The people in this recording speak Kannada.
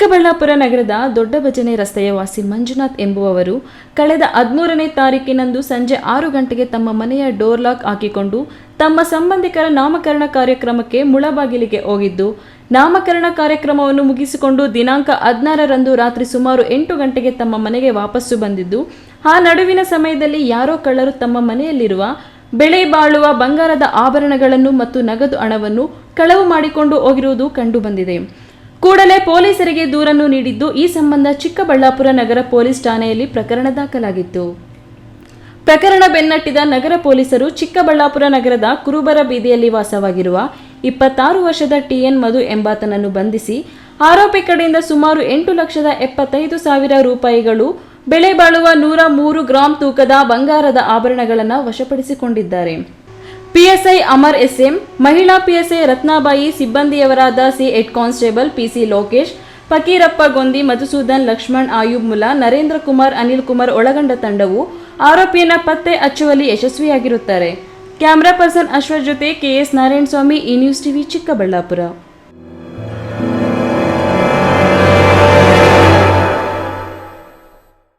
ಚಿಕ್ಕಬಳ್ಳಾಪುರ ನಗರದ ದೊಡ್ಡ ಭಜನೆ ರಸ್ತೆಯ ವಾಸಿ ಮಂಜುನಾಥ್ ಎಂಬುವವರು ಕಳೆದ ಹದಿಮೂರನೇ ತಾರೀಕಿನಂದು ಸಂಜೆ ಆರು ಗಂಟೆಗೆ ತಮ್ಮ ಮನೆಯ ಡೋರ್ ಲಾಕ್ ಹಾಕಿಕೊಂಡು ತಮ್ಮ ಸಂಬಂಧಿಕರ ನಾಮಕರಣ ಕಾರ್ಯಕ್ರಮಕ್ಕೆ ಮುಳಬಾಗಿಲಿಗೆ ಹೋಗಿದ್ದು, ನಾಮಕರಣ ಕಾರ್ಯಕ್ರಮವನ್ನು ಮುಗಿಸಿಕೊಂಡು ದಿನಾಂಕ ಹದಿನಾರರಂದು ರಾತ್ರಿ ಸುಮಾರು ಎಂಟು ಗಂಟೆಗೆ ತಮ್ಮ ಮನೆಗೆ ವಾಪಸ್ಸು ಬಂದಿದ್ದು, ಆ ನಡುವಿನ ಸಮಯದಲ್ಲಿ ಯಾರೋ ಕಳ್ಳರು ತಮ್ಮ ಮನೆಯಲ್ಲಿರುವ ಬೆಳೆ ಬಾಳುವ ಬಂಗಾರದ ಆಭರಣಗಳನ್ನು ಮತ್ತು ನಗದು ಹಣವನ್ನು ಕಳವು ಮಾಡಿಕೊಂಡು ಹೋಗಿರುವುದು ಕಂಡುಬಂದಿದೆ ಕೂಡಲೇ ಪೊಲೀಸರಿಗೆ ದೂರನ್ನು ನೀಡಿದ್ದು ಈ ಸಂಬಂಧ ಚಿಕ್ಕಬಳ್ಳಾಪುರ ನಗರ ಪೊಲೀಸ್ ಠಾಣೆಯಲ್ಲಿ ಪ್ರಕರಣ ದಾಖಲಾಗಿತ್ತು. ಪ್ರಕರಣ ಬೆನ್ನಟ್ಟಿದ ನಗರ ಪೊಲೀಸರು ಚಿಕ್ಕಬಳ್ಳಾಪುರ ನಗರದ ಕುರುಬರ ಬೀದಿಯಲ್ಲಿ ವಾಸವಾಗಿರುವ ಇಪ್ಪತ್ತಾರು ವರ್ಷದ ಟಿಎನ್ ಮಧು ಎಂಬಾತನನ್ನು ಬಂಧಿಸಿ ಆರೋಪಿ ಕಡೆಯಿಂದ ಸುಮಾರು ಎಂಟು ಲಕ್ಷದ ಎಪ್ಪತ್ತೈದು ಸಾವಿರ ರೂಪಾಯಿಗಳು ಬೆಲೆ ಬಾಳುವ ನೂರ ಮೂರು ಗ್ರಾಂ ತೂಕದ ಬಂಗಾರದ ಆಭರಣಗಳನ್ನು ವಶಪಡಿಸಿಕೊಂಡಿದ್ದಾರೆ. ಪಿಎಸ್ಐ ಅಮರ್ ಎಸ್ಎಂ, ಮಹಿಳಾ PSI Ratnabai ಸಿಬ್ಬಂದಿಯವರಾದ C head constable PC Lokesh, Fakirappa Gondi, Madhusudan Lakshman, Ayub Mula Narendra Kumar, Anil Kumar ಒಳಗೊಂಡ ತಂಡವು ಆರೋಪಿಯನ್ನ ಪತ್ತೆ ಹಚ್ಚುವಲ್ಲಿ ಯಶಸ್ವಿಯಾಗಿರುತ್ತಾರೆ. ಕ್ಯಾಮರಾ ಪರ್ಸನ್ ಅಶ್ವಥ್ ಜೊತೆ ಕೆಎಸ್ ನಾರಾಯಣಸ್ವಾಮಿ ಈ ನ್ಯೂಸ್ ಟಿವಿ ಚಿಕ್ಕಬಳ್ಳಾಪುರ.